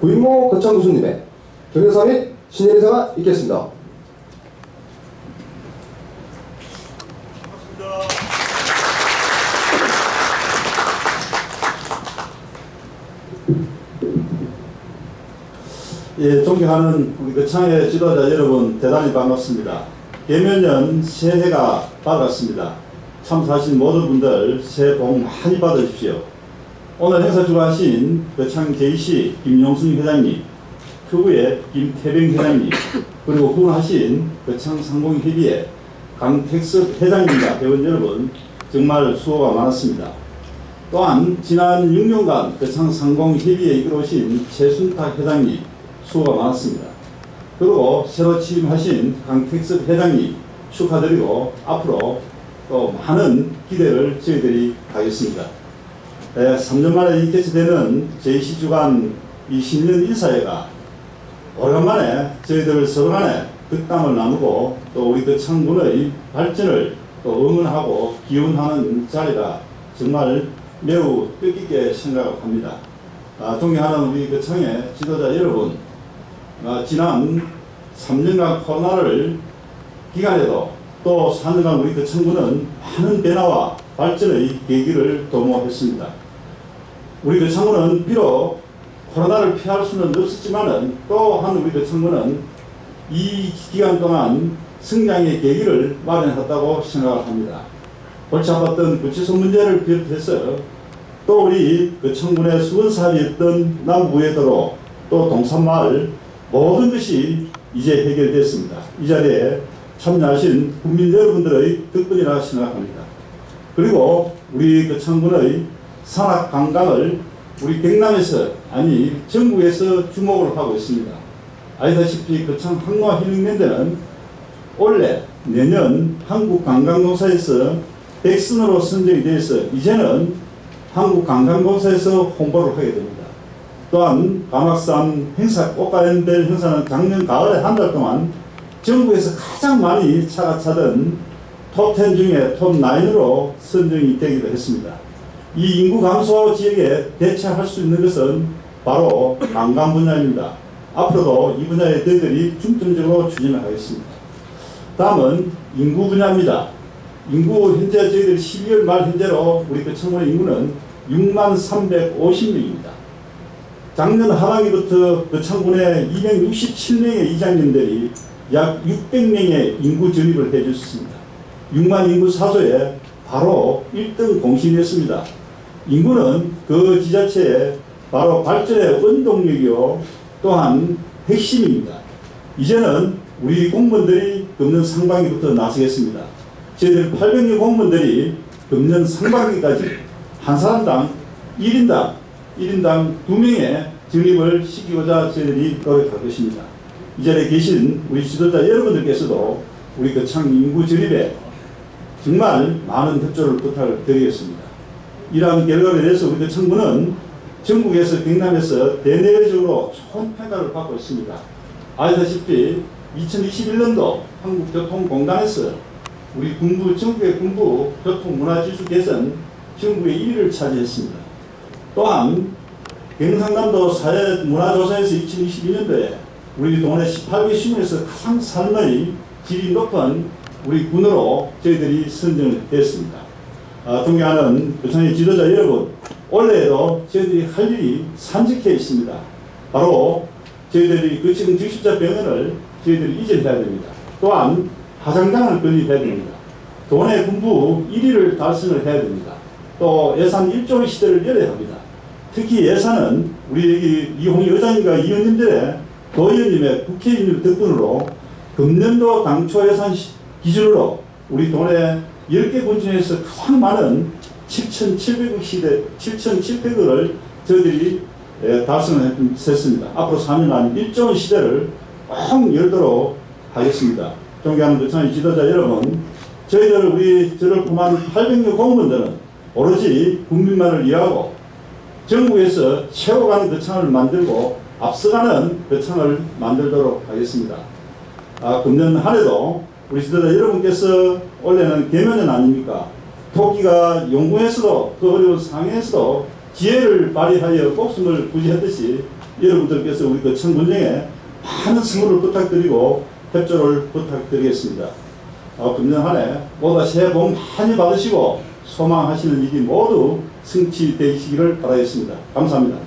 구인모 거창 교수님의 경영사 및 신년 인사가 있겠습니다. 예, 존경하는 우리 거창의 지도자 여러분 대단히 반갑습니다. 개면년 새해가 밝았습니다. 참사하신 모든 분들 새해 복 많이 받으십시오. 오늘 행사 주관하신 거창 JC 김용순 회장님, 큐브의 김태병 회장님, 그리고 후원하신 거창 상공협의회 강택섭 회장님과 회원 여러분 정말 수고가 많았습니다. 또한 지난 6년간 거창 상공협의회 이끌어오신 최순탁 회장님 수고가 많았습니다. 그리고 새로 취임하신 강택섭 회장님 축하드리고 앞으로 또 많은 기대를 저희들이 하겠습니다. 에, 3년 만에 이 개최되는 제20주간 이 신년 인사회가 오랜만에 저희들 서로 간에 득담을 나누고 또 우리 그 창군의 발전을 또 응원하고 기원하는 자리가 정말 매우 뜻깊게 생각합니다. 아, 존경하는 우리 그 창의 지도자 여러분, 아, 지난 3년간 코로나를 기간에도 또 4년간 우리 그 청구는 많은 변화와 발전의 계기를 도모했습니다. 우리 그 청구는 비록 코로나를 피할 수는 없었지만은 또한 우리 그 청구는 이 기간 동안 성장의 계기를 마련했다고 생각을 합니다. 골치 아팠던 구치소 문제를 비롯해서 또 우리 그 청군의 수원 사업이었던 남부외도로 또 동산마을 모든 것이 이제 해결됐습니다. 이 자리에 참여하신 국민 여러분들의 덕분이라 생각합니다. 그리고 우리 그 청군의 산악 관광을 우리 경남에서 아니 전국에서 주목을 하고 있습니다. 아시다시피 거창 항마 힐링랜드는 올해 내년 한국관광공사에서 백선으로 선정이 돼서 이제는 한국관광공사에서 홍보를 하게 됩니다. 또한 가막산 행사 꽃가연별 행사는 작년 가을에 한 달 동안 전국에서 가장 많이 차가 차던 톱10 중에 톱9으로 선정이 되기도 했습니다. 이 인구 감소 지역에 대처할 수 있는 것은 바로 관광 분야입니다. 앞으로도 이 분야에 저희들이 중점적으로 추진을 하겠습니다. 다음은 인구 분야입니다. 인구 현재 저희들 12월 말 현재로 우리 그 청문회 인구는 6만 350명입니다. 작년 하반기부터 그 청군에 267명의 이장님들이 약 600명의 인구 전입을 해주셨습니다. 6만 인구 사소에 바로 1등 공신이었습니다. 인구는 그 지자체의 바로 발전의 원동력이요 또한 핵심입니다. 이제는 우리 공무원들이 금년 상반기부터 나서겠습니다. 저희들 800명 공무원들이 금년 상반기까지 한 사람당 1인당 1인당 2명의 전입을 시키고자 저희들이 노력할 것입니다. 이 자리에 계신 우리 지도자 여러분들께서도 우리 거창 인구 전입에 정말 많은 협조를 부탁을 드리겠습니다. 이러한 결과에 대해서 우리 거창부는 전국에서 경남에서 대내외적으로 좋은 평가를 받고 있습니다. 아시다시피 2021년도 한국교통공단에서 우리 군부 전국의 군부 교통문화지수 개선 전국의 1위를 차지했습니다. 또한 경상남도 사회문화조사에서 2022년도에 우리 동네 18개 시군에서 가장 삶의 질이 높은 우리 군으로 저희들이 선정을 됐습니다. 아, 존경하는 부천의 지도자 여러분, 올해에도 저희들이 할 일이 산적해 있습니다. 바로 저희들이 그 지금 직십자 병원을 저희들이 이전해야 됩니다. 또한 화장장을 건립해야 됩니다. 도내 군부 1위를 달성을 해야 됩니다. 또 예산 1조 시대를 열어야 합니다. 특히 예산은 우리 여기 이홍희 의장님과 의원님들의 도의원님의 국회의원님 덕분으로 금년도 당초 예산 시- 기준으로 우리 동네 10개 군 중에서 가장 많은 7,700억 시대, 7,700억을 저희들이 예, 달성을 했습니다. 앞으로 4년 안 1조 원 시대를 꼭 열도록 하겠습니다. 존경하는 부천의 지도자 여러분, 저희들 우리 저를 포함한 800여 공무원들은 오로지 국민만을 위하고 전국에서 최고가는 거창을 만들고 앞서가는 거창을 만들도록 하겠습니다. 아, 금년 한 해도 우리 지도자 여러분께서 올해는 개면연 아닙니까? 토끼가 용궁에서도 그 어려운 상해에서도 지혜를 발휘하여 목숨을 부지했듯이 여러분들께서 우리 그 청군령에 많은 선물을 부탁드리고 협조를 부탁드리겠습니다. 어, 금년 한해 모두 새해 복 많이 받으시고 소망하시는 일이 모두 성취되시기를 바라겠습니다. 감사합니다.